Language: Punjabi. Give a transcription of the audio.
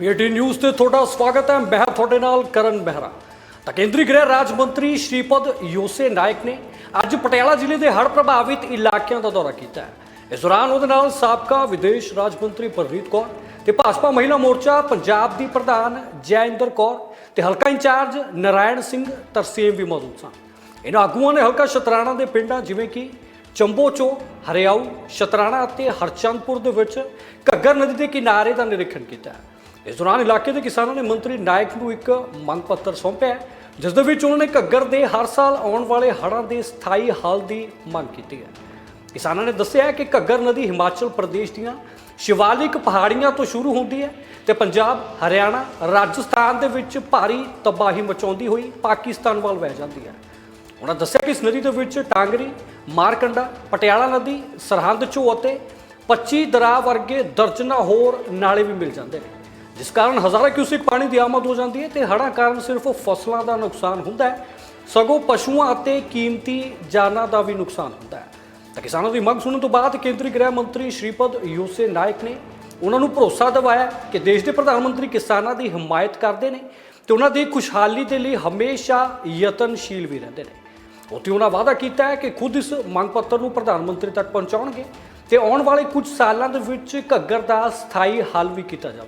ਪੀਟੀ ਨਿਊਜ਼ ਤੇ ਤੁਹਾਡਾ ਸਵਾਗਤ ਹੈ। ਮੈਂ ਤੁਹਾਡੇ ਨਾਲ ਕਰਨ ਬਹਿਰਾ। ਤਾਂ ਕੇਂਦਰੀ ਗ੍ਰਹਿ ਰਾਜ ਮੰਤਰੀ ਸ਼੍ਰੀਪਦ ਯੋਸੇ ਨਾਇਕ ਨੇ ਅੱਜ ਪਟਿਆਲਾ ਜ਼ਿਲ੍ਹੇ ਦੇ ਹੜ੍ਹ ਪ੍ਰਭਾਵਿਤ ਇਲਾਕਿਆਂ ਦਾ ਦੌਰਾ ਕੀਤਾ ਹੈ। ਇਸ ਦੌਰਾਨ ਉਹਦੇ ਨਾਲ ਸਾਬਕਾ ਵਿਦੇਸ਼ ਰਾਜ ਮੰਤਰੀ ਪ੍ਰਨੀਤ ਕੌਰ ਤੇ ਭਾਜਪਾ ਮਹਿਲਾ ਮੋਰਚਾ ਪੰਜਾਬ ਦੀ ਪ੍ਰਧਾਨ ਜੈਇੰਦਰ ਕੌਰ ਤੇ ਹਲਕਾ ਇੰਚਾਰਜ ਨਰਾਇਣ ਸਿੰਘ ਤਰਸੇਮ ਵੀ ਮੌਜੂਦ ਸਨ। ਇਹਨਾਂ ਆਗੂਆਂ ਨੇ ਹਲਕਾ ਸ਼ਤਰਾਣਾ ਦੇ ਪਿੰਡਾਂ ਜਿਵੇਂ ਕਿ ਚੰਬੋਚੋ ਹਰਿਆਊ, ਸ਼ਤਰਾਣਾ ਅਤੇ ਹਰਚੰਦਪੁਰ ਦੇ ਵਿੱਚ ਘੱਗਰ ਨਦੀ ਦੇ ਕਿਨਾਰੇ ਦਾ ਨਿਰੀਖਣ ਕੀਤਾ ਇਸ ਦੌਰਾਨ ਇਲਾਕੇ ਦੇ ਕਿਸਾਨਾਂ ਨੇ ਮੰਤਰੀ ਨਾਇਕ ਨੂੰ ਇੱਕ ਮੰਗ ਪੱਤਰ ਸੌਂਪਿਆ ਜਿਸ ਦੇ ਵਿੱਚ ਉਹਨਾਂ ਨੇ ਘੱਗਰ ਦੇ ਹਰ ਸਾਲ ਆਉਣ ਵਾਲੇ ਹੜ੍ਹਾਂ ਦੇ ਸਥਾਈ ਹੱਲ ਦੀ ਮੰਗ ਕੀਤੀ ਹੈ। ਕਿਸਾਨਾਂ ਨੇ ਦੱਸਿਆ ਕਿ ਘੱਗਰ ਨਦੀ ਹਿਮਾਚਲ ਪ੍ਰਦੇਸ਼ ਦੀਆਂ ਸ਼ਿਵਾਲਿਕ ਪਹਾੜੀਆਂ ਤੋਂ ਸ਼ੁਰੂ ਹੁੰਦੀ ਹੈ ਤੇ ਪੰਜਾਬ, ਹਰਿਆਣਾ, ਰਾਜਸਥਾਨ ਦੇ ਵਿੱਚ ਭਾਰੀ ਤਬਾਹੀ ਮਚਾਉਂਦੀ ਹੋਈ ਪਾਕਿਸਤਾਨ ਵੱਲ ਵਹਿ ਜਾਂਦੀ ਹੈ। ਉਹਨਾਂ ਦੱਸਿਆ ਕਿ ਇਸ ਨਦੀ ਦੇ ਵਿੱਚ ਟਾਂਗਰੀ, ਮਾਰਕੰਡਾ, ਪਟਿਆਲਾ ਨਦੀ, ਸਰਹੰਦ ਚੋ ਅਤੇ 25 ਦਰਾ ਵਰਗੇ ਦਰਜਨਾ ਹੋਰ ਨਾਲੇ ਵੀ ਮਿਲ ਜਾਂਦੇ ਨੇ। ਜਿਸ ਕਾਰਨ ਹਜ਼ਾਰਾਂ ਕਿਊਸਿਕ ਪਾਣੀ ਦੀ ਆਮਦ ਹੋ ਜਾਂਦੀ ਹੈ ਤੇ ਹੜ੍ਹਾਂ ਕਾਰਨ ਸਿਰਫ ਫਸਲਾਂ ਦਾ ਨੁਕਸਾਨ ਹੁੰਦਾ ਹੈ। ਸਗੋਂ ਪਸ਼ੂਆਂ ਅਤੇ ਕੀਮਤੀ ਜਾਨਾਂ ਦਾ ਵੀ ਨੁਕਸਾਨ ਹੁੰਦਾ ਹੈ। ਤਾਂ ਕਿਸਾਨਾਂ ਦੀ ਮੰਗ ਸੁਣਨ ਤੋਂ ਬਾਅਦ ਕੇਂਦਰੀ ਗ੍ਰਹਿ ਮੰਤਰੀ ਸ਼੍ਰੀਪਦ ਯੂਸੇ ਨਾਇਕ ਨੇ ਉਹਨਾਂ ਨੂੰ ਭਰੋਸਾ ਦਿਵਾਇਆ ਕਿ ਦੇਸ਼ ਦੇ ਪ੍ਰਧਾਨ ਮੰਤਰੀ ਕਿਸਾਨਾਂ ਦੀ ਹਮਾਇਤ ਕਰਦੇ ਨੇ ਤੇ ਉਹਨਾਂ ਦੀ ਖੁਸ਼ਹਾਲੀ ਦੇ ਲਈ ਹਮੇਸ਼ਾ ਯਤਨਸ਼ੀਲ ਵੀ ਰਹਿੰਦੇ ਨੇ। ਉੱਥੇ ਉਹਨਾਂ ਵਾਅਦਾ ਕੀਤਾ ਹੈ ਕਿ ਖੁਦ ਇਸ ਮੰਗ ਪੱਤਰ ਨੂੰ ਪ੍ਰਧਾਨ ਮੰਤਰੀ ਤੱਕ ਪਹੁੰਚਾਉਣਗੇ ਤੇ ਆਉਣ ਵਾਲੇ ਕੁਝ ਸਾਲਾਂ ਦੇ ਵਿੱਚ ਘੱਗਰ ਦਾ ਸਥਾਈ ਹੱਲ ਵੀ ਕੀਤਾ ਜਾਵੇ।